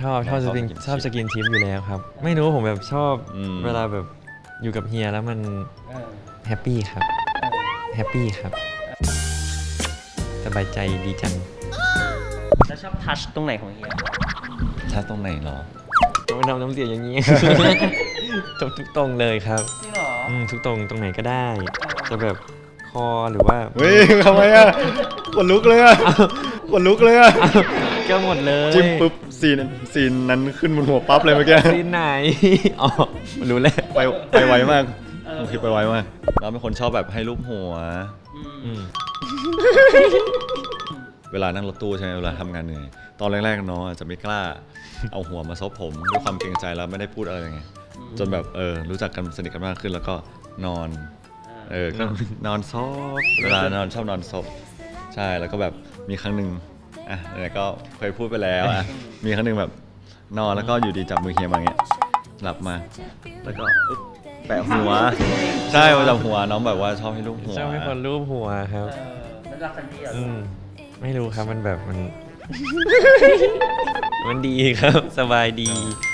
ชอบชอบสกินชอบสกินทิปอยู่แล้วครับ ไม่รู้ผมแบบชอบอืมเวลาแบบอยู่กับเฮียแล้วมันเออแฮปปี้ครับเออแฮปปี้ครับสบายใจดีจังแล้วชอบทัชตรงไหนของเฮียชัดตรงไหนเหรอไม่ทำน้ำเสียงอย่างนี้จบทุกตรงเลยครับจริงเหรออืมทุกตรงตรงไหนก็ได้ จะแบบคอหรือว่าเฮ้ยทำไมอะขนลุกเลยอะขนลุกเลยอะก็หมดเลยจิ้มปุ๊บ ซีนซีนนั้นขึ้นบนหัวปั๊บเลยเมื่อกี้ ซีนไหน อ๋อรู้แล้วไปไปไวมากโอเคไปไวมากเราเป็นคนชอบแบบให้รูปหัว อืมเวลานั่งรถตู้ใช่ไหมเวลาทำงานเหนื่อย ตอนแรกๆน้องอาจจะไม่กล้า เอาหัวมาซบผมด้วยความเกรงใจแล้วไม่ได้พูดอะไรไงจนแบบเออรู้จักกันสนิทกันมากขึ้นแล้วก็นอน เออก็นอนซบเวลานอนชอบนอนซบใช่แล้วก็แบบมีครั้งหนึ่ง อะเนี่ยก็เคยพูดไปแล้วอะมีครั้งหนึ่งแบบนอนแล้วก็อยู่ดีจับมือเฮียมาอย่างเงี้ยหลับมา แล้วก็อึ๊บแปะหัว ใช่มาจับหัวน้องแบบว่าชอบให้ลูกหัว ชอบให้คนรูปหัวครับ เออแล้วรักกันดีเหรออืมไม่รู้ครับมันแบบมัน มันดีครับ สบายดี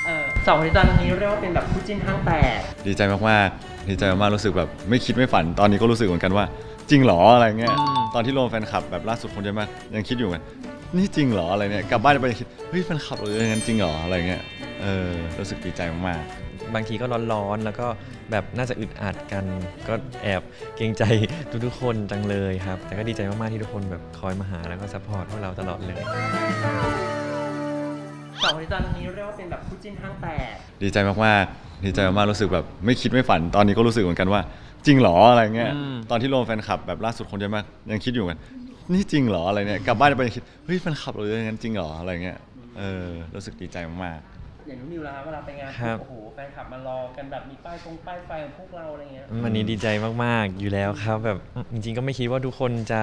เออสองคนนี้ตอนนี้เรียกว่าเป็นแบบคู่จิ้นห้างแตกดีใจมากๆ ดีใจมากๆ รู้สึกแบบไม่คิดไม่ฝัน ตอนนี้ก็รู้สึกเหมือนกันว่า จริงเหรออะไรเงี้ย อืม ตอนที่รวมแฟนคลับแบบล่าสุดคนเยอะมาก ยังคิดอยู่กัน นี่จริงเหรออะไรเนี่ยกลับบ้านไปยังคิดเฮ้ยแฟนคลับเอองั้นจริงเหรออะไรเงี้ยเออรู้สึกดีใจมากบางทีก็ร้อนๆ แล้วก็แบบน่าจะอึดอัดกัน ก็แอบเกรงใจทุกๆคนจังเลยครับ แต่ก็ดีใจมากๆ ที่ทุกคนแบบคอยมาหาแล้วก็ซัพพอร์ตพวกเราตลอดเลย สองคนนี้ตอนนี้เรียกว่าเป็นแบบคู่จิ้นห้างแตกๆดีใจมากๆ ดีใจมากๆ รู้สึกแบบไม่คิดไม่ฝัน ตอนนี้ก็รู้สึกเหมือนกันว่า จริงเหรออะไรเงี้ยอืมตอนที่รวมแฟนคลับแบบล่าสุดคนเยอะมาก ยังคิดอยู่กัน นี่จริงเหรออะไรเนี่ยกลับบ้านไปยังคิดเฮ้ยแฟนคลับเอองั้นจริงเหรออะไรเงี้ยเออรู้สึกดีใจมากๆ อย่างนู้นนิวแล้วครับเวลาไปงานครับ โอ้โหแฟนคลับมารอกันแบบมีป้ายตรงป้ายไฟของพวกเราอะไรเงี้ย วันนี้ดีใจมาก ๆ อยู่แล้วครับแบบจริง ๆ ก็ไม่คิดว่าทุกคนจะ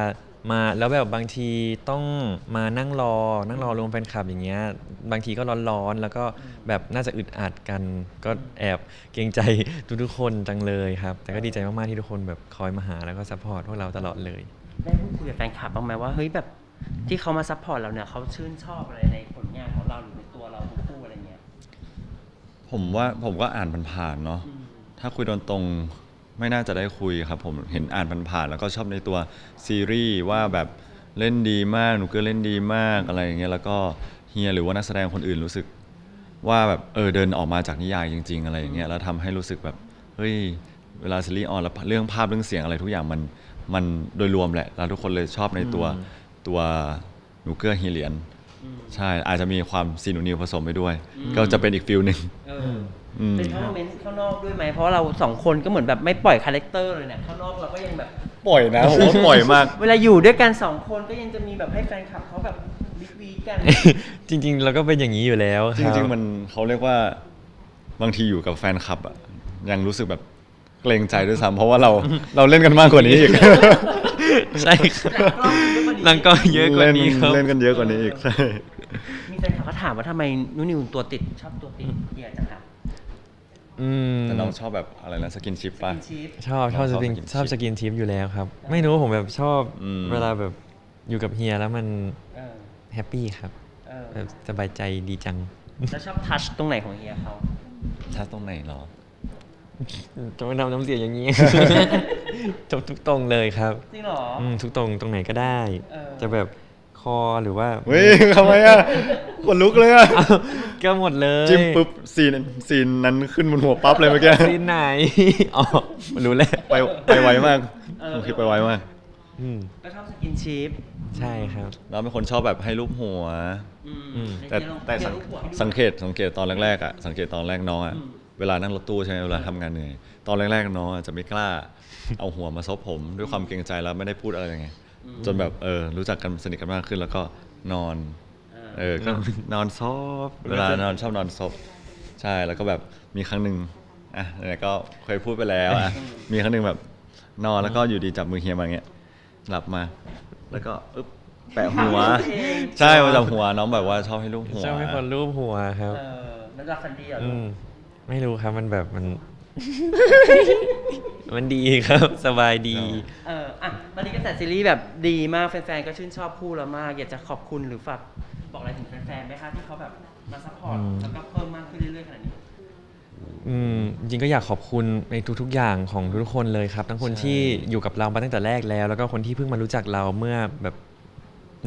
มาแล้วแบบบางทีต้องมานั่งรอ นั่งรอรวมแฟนคลับอย่างเงี้ยบางทีก็ร้อนๆ แล้วก็แบบน่าจะอึดอัดกัน ก็แอบเกรงใจทุกๆคนจังเลยครับ แต่ก็ดีใจมาก ๆ ที่ทุกคนแบบคอยมาหาแล้วก็ซัพพอร์ตพวกเราตลอดเลย ได้พูดคุยกับแฟนคลับบ้างไหมว่าเฮ้ยแบบที่เขามาซัพพอร์ตเราเนี่ยเขาชื่นชอบอะไรในผลงานของเราหรือในตัวเราทั้งคู่อะไรเงี้ยผมว่าผมก็อ่านผ่านๆเนาะอืมถ้าคุยตรงๆไม่น่าจะได้คุยครับ ผมเห็นอ่านผ่านๆแล้วก็ชอบในตัวซีรีส์ว่าแบบเล่นดีมากหนูก็เล่นดีมากอะไรอย่างเงี้ยแล้วก็เฮียหรือว่านักแสดงคนอื่นรู้สึกว่าแบบเออเดินออกมาจากนิยายจริง ๆ อะไรอย่างเงี้ยแล้วทำให้รู้สึกแบบเฮ้ยเวลาซีรีส์ออนแล้วเรื่องภาพเรื่องเสียงอะไรทุกอย่างมัน มันโดยรวมแหละแล้วทุกคนเลยชอบในตัวอืมตัวหนูเกื้อเฮียเหรียญอืมใช่อาจจะมีความซีนูนิวผสมไปด้วยอืมก็จะเป็นอีกฟิลหนึ่งเอออืมเป็นเพราะโมเมนต์ข้างนอกด้วยไหมเพราะเราสองคนก็เหมือนแบบไม่ปล่อยคาแรคเตอร์เลยเนี่ยข้างนอกเราก็ยังแบบปล่อยนะผมว่าปล่อยมาก เวลาอยู่ด้วยกันสองคนก็ยังจะมีแบบให้แฟนคลับเขาแบบวิกวีกัน จริง ๆ เราก็เป็นอย่างนี้อยู่แล้วคจรับริง ๆ มันเขาเรียกว่าบางทีอยู่กับแฟนคลับอะยังรู้สึกแบบ เกรงใจด้วยซ้ำเพราะว่าเราเราเล่นกันมากกว่านี้อีกใช่ครับหลังก็เยอะกว่านี้ครับเล่นกันเยอะกว่านี้อีกใช่มีแฟนคลับเขาถามว่าทำไมนุนิวตัวติดชอบตัวติดเฮียจังคะอืมแต่น้องชอบแบบอะไรนะสกินชิปป่ะกินชีสชอบชอบชสอบกินสกินชอบชิปสกินทิปอยู่แล้วครับ ไม่รู้ผมแบบชอบอืมเวลาแบบอยู่กับเฮียแล้วมันเออแฮปปี้ครับเออแบบสบายใจดีจังแล้วชอบทัชตรงไหนของเฮียเขาชัดตรงไหนเหรอ จะไม่ทำน้ำเสียงอย่างนี้ จบทุกตรงเลยครับจริงเหรออืมทุกตรงตรงไหนก็ได้เออจะแบบคอหรือว่าเฮ้ยทำไมอะขนลุกเลยอะอ้าวก็หมดเลยจิ้มปุ๊บซีนซีนนั้นขึ้นบนหัวปั๊บเลยเมื่อกี้ซีนไหนอ๋อรู้แล้วไปไปไวมากโอเคไปไวมากอืมก็ชอบสกินชีสใช่ครับน้องเป็นคนชอบแบบให้รูปหัวอืมแต่แต่สังสังเกตสังเกตตอนแรกๆอะสังเกตตอนแรกน้องอะ เวลานั่งรถตู้ใช่ไหมเวลาทำงานเหนื่อย ตอนแรกๆน้องอาจจะไม่กล้า เอาหัวมาซบผม ด้วยความเกรงใจแล้วไม่ได้พูดอะไรไง จนแบบเออรู้จักกันสนิทกันมากขึ้น แล้วก็นอน เออก็นอนซบเวลานอนชอบนอนซบใช่แล้วก็แบบมีครั้งหนึ่งอะเนี่ยก็เคยพูดไปแล้วอะมีครั้งหนึ่งแบบนอนแล้วก็อยู่ดีจับมือเฮียมาอย่างเงี้ยหลับมา แล้วก็อึ๊บแปะหัว ใช่มาจับหัวน้องแบบว่าชอบให้ลูกหัวชอบให้คนรูปหัวครับ เออแล้วรักกันดีเหรออืลูกม ไม่รู้ครับมันแบบมัน มันดีครับ สบายดี เอออะตอนนี้กระแสซีรีส์แบบดีมากแฟนๆก็ชื่นชอบคู่เรามาก อยากจะขอบคุณหรือฝากบอกอะไรถึงแฟนๆไหมคะที่เขาแบบมาซัพพอร์ตอืมแล้วก็เพิ่มมากขึ้นเรื่อยๆขนาดนี้ อืมจริงๆก็อยากขอบคุณในทุกๆอย่างของทุกๆคนเลยครับ ทั้งคนใช่ที่อยู่กับเรามาตั้งแต่แรกแล้ว แล้วก็คนที่เพิ่งมารู้จักเราเมื่อแบบ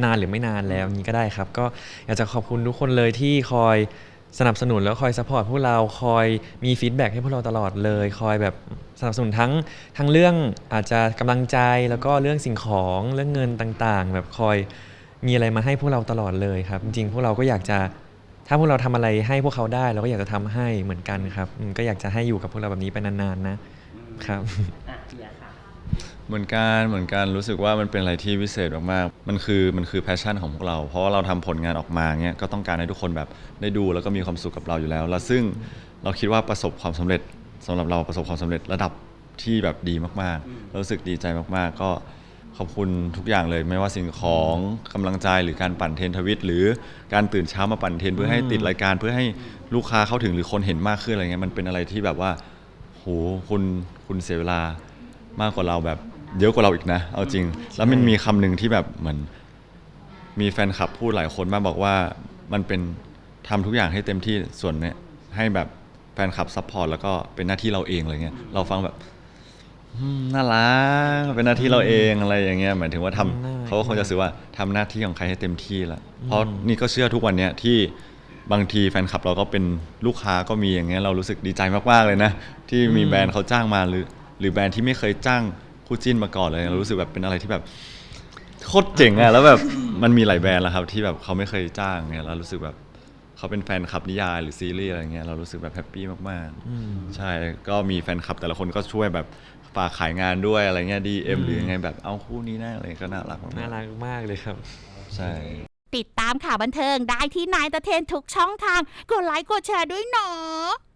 นานหรือไม่นานแล้วนี้ก็ได้ครับ ก็อยากจะขอบคุณทุกคนเลยที่คอย สนับสนุนแล้วคอยสปอร์ตพวกเราคอยมีฟีดแบ็กให้พวกเราตลอดเลย คอยแบบสนับสนุนทั้งทั้งเรื่องอาจจะกำลังใจแล้วก็เรื่องสิ่งของเรื่องเงินต่างๆ แบบคอยมีอะไรมาให้พวกเราตลอดเลยครับ จริงๆพวกเราก็อยากจะถ้าพวกเราทำอะไรให้พวกเขาได้เราก็อยากจะทำให้เหมือนกันครับก็อยากจะให้อยู่กับพวกเราแบบนี้ไปนานๆนะครับอะเียค่ะ เหมือนกันเหมือนกันรู้สึกว่ามันเป็นอะไรที่พิเศษมากๆมันคือมันคือแพชชั่นของพวกเรา เพราะว่าเราทำผลงานออกมาเงี้ยก็ต้องการให้ทุกคนแบบได้ดูแล้วก็มีความสุขกับเราอยู่แล้ว แล้วซึ่งเราคิดว่าประสบความสำเร็จสำหรับเราประสบความสำเร็จระดับที่แบบดีมากๆเรารู้สึกดีใจมากๆ ก็ขอบคุณทุกอย่างเลยไม่ว่าสิ่งของกำลังใจหรือการปั่นเทรนทวิต หรือการตื่นเช้ามาปั่นเทรนเพื่อให้ติดรายการเพื่อให้ลูกค้าเข้าถึงหรือคนเห็นมากขึ้นอะไรเงี้ยมันเป็นอะไรที่แบบว่าโหคุณคุณเสียเวลามากกว่าเราแบบ เยอะกว่าเราอีกนะ เอาจริง แล้วมันมีคำหนึ่งที่แบบเหมือนมีแฟนคลับพูดหลายคนมากบอกว่ามันเป็นทำทุกอย่างให้เต็มที่ส่วนเนี้ยให้แบบแฟนคลับซัพพอร์ตแล้วก็เป็นหน้าที่เราเองอะไรเงี้ยเราฟังแบบอืมน่ารักเป็นหน้าที่เราเองอะไรอย่างเงี้ยหมายถึงว่าทำน่ารักเขาก็คงจะสื่อว่าทำหน้าที่ของใครให้เต็มที่ละเพราะนี่ก็เชื่อทุกวันเนี้ยที่บางทีแฟนคลับเราก็เป็นลูกค้าก็มีอย่างเงี้ยเรารู้สึกดีใจมากๆเลยนะ ที่มีแบรนด์เขาจ้างมาหรือ หรือแบรนด์ที่ไม่เคยจ้าง คู่จิ้นมาก่อนเลยเรารู้สึกแบบเป็นอะไรที่แบบโคตรเจ๋งอะแล้วแบบมันมีหลายแบรนด์แล้วครับ ที่แบบเขาไม่เคยจ้างเนี่ยเรารู้สึกแบบเขาเป็นแฟนคลับนิยายหรือซีรีส์อะไรเงี้ยเรารู้สึกแบบแฮปปี้มากๆใช่ก็มีแฟนคลับแต่ละคนก็ช่วยแบบฝากขายงานด้วยอะไรเงี้ยดีเอ็มหรือยังไงแบบเอาคู่นี้นะอะไรก็น่ารักมากๆน่ารักมากเลยครับ ใช่ ติดตามข่าวบันเทิงได้ที่นายตะเทนทุกช่องทาง กดไลค์กดแชร์ด้วยเนาะ